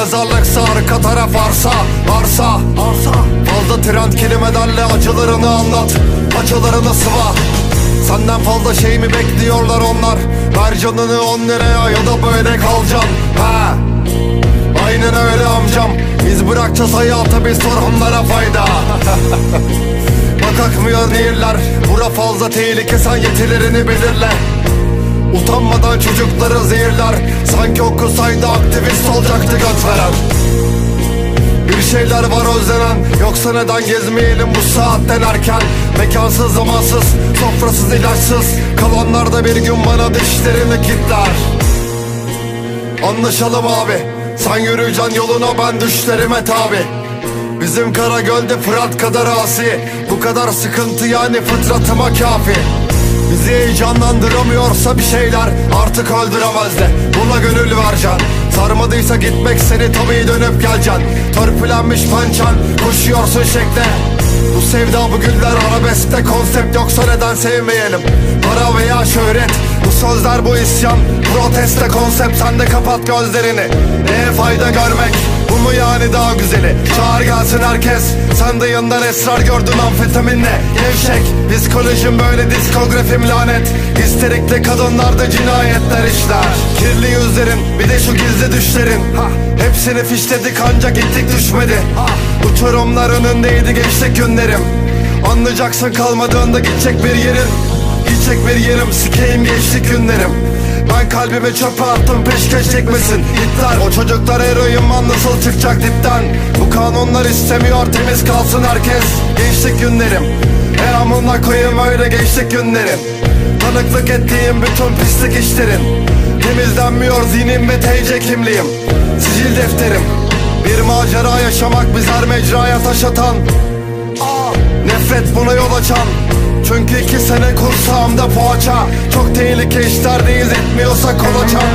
mezarlıksa arka taraf arsa Arsa Arsa. Fazla trend kelimelerle acılarını anlat Acılarını sıva. Senden fazla şey mi bekliyorlar onlar? Ver canını on liraya ya da böyle kalacaksın Ha. Aynen öyle amcam. Biz bırakacağız hayata biz sorunlara fayda. Bak akmıyor nehirler. Bura fazla tehlike sen yetilerini belirle Utanmadan çocukları zehirler. Sanki okusaydı aktivist olacaktı göt veren bir şeyler var özlenen. Yoksa neden gezmeyelim bu saatten erken Mekansız zamansız Sofrasız ilaçsız. Kalanlar da bir gün bana dişlerini kitler. Anlaşalım abi. Sen yürüyeceksin yoluna ben düşlerime tabi. Bizim Karagöl'de Fırat kadar asi. Bu kadar sıkıntı yani fıtratıma kafi Bizi heyecanlandıramıyorsa bir şeyler Artık öldüremez de. Buna gönül vereceksin Sarmadıysa gitmek seni tabii dönüp geleceksin. Törpülenmiş pençen Koşuyorsun şekle. Bu sevda bu güller arabeskte konsept yoksa neden sevmeyelim? Para veya şöhret Bu sözler bu isyan. Proteste konsept sen de kapat gözlerini. Neye fayda görmek? Bu mu yani daha güzeli? Çağır gelsin herkes. Sen de yanından esrar gördün amfetaminle. Gevşek Psikolojim böyle diskografim lanet. Histerikli kadınlarda cinayetler işler Kirli yüzlerin bir de şu gizli düşlerin ha, Hepsini fişledik ancak gittik düşmedi. Ha, Uçurumlar önündeydi gençlik günlerim. Anlayacaksın kalmadığında gidecek bir yerin Gidecek bir yerim. Sikeyim geçtik günlerim. Ben kalbime çöpe attım peşkeş çekmesin. İtler o çocuklar eroin nasıl çıkacak dipten. Bu kanunlar istemiyor temiz kalsın herkes. Gençlik günlerim E amına koyayım öyle gençlik günlerim Tanıklık ettiğim bütün pislik işlerin. Temizlenmiyor zihnim ve TC kimliğim. Sicil defterim. Bir macera yaşamak bizler mecraya taş atan. Aa, Nefret buna yol açan. Çünkü iki sene kursağımda poğaça. Çok tehlike işlerdeyiz etmiyorsa kolaçan